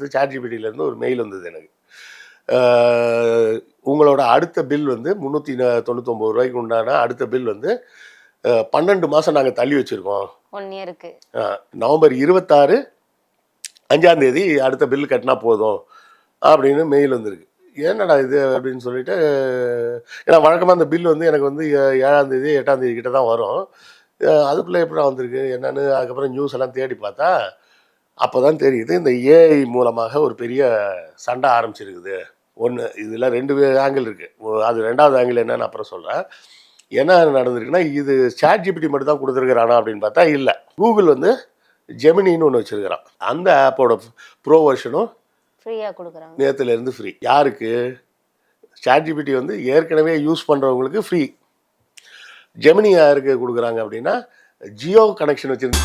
Chat ஜிபிடியிலேருந்து ஒரு mail வந்தது எனக்கு. உங்களோட அடுத்த பில் வந்து முந்நூற்றி தொண்ணூத்தொம்பது ரூபாய்க்கு உண்டான அடுத்த பில் வந்து பன்னெண்டு மாதம் நாங்கள் தள்ளி வச்சுருக்கோம். ஒன் இயருக்கு நவம்பர் இருபத்தாறு அஞ்சாம் தேதி அடுத்த பில் கட்டினா போதும் அப்படின்னு மெயில் வந்திருக்கு. என்னடா இது அப்படின்னு சொல்லிட்டு ஏன்னா வழக்கமாக அந்த பில் வந்து எனக்கு வந்து ஏ- ஏழாம் தேதி எட்டாம் தேதி கிட்ட தான் வரும். அதுக்குள்ளே எப்படி வந்திருக்கு? என்னன்னு அதுக்கப்புறம் நியூஸ் எல்லாம் தேடி பார்த்தா அப்போ தான் தெரியுது இந்த ஏஐ மூலமாக ஒரு பெரிய சண்டை ஆரம்பிச்சிருக்குது. ஒன்று இதில் ரெண்டு ஆங்கிள் இருக்குது அது ரெண்டாவது ஆங்கிள் என்னன்னு அப்புறம் சொல்கிறேன் என்ன நடந்திருக்குன்னா இது சாட் ஜிபிடி மட்டும் தான் கொடுத்துருக்குறானா அப்படின்னு பார்த்தா இல்லை. கூகுள் வந்து ஜெமினின்னு ஒன்று வச்சுருக்கிறான். அந்த ஆப்போட ப்ரோ வெர்ஷனும் ஃப்ரீயா கொடுக்குறாங்க. நேற்றுலேருந்து ஃப்ரீ யாருக்கு? சாட் ஜிபிடி வந்து ஏற்கனவே யூஸ் பண்ணுறவங்களுக்கு ஃப்ரீ ஜெமினி யாருக்கு கொடுக்குறாங்க அப்படின்னா ஜியோ கனெக்ஷன் வச்சுருந்து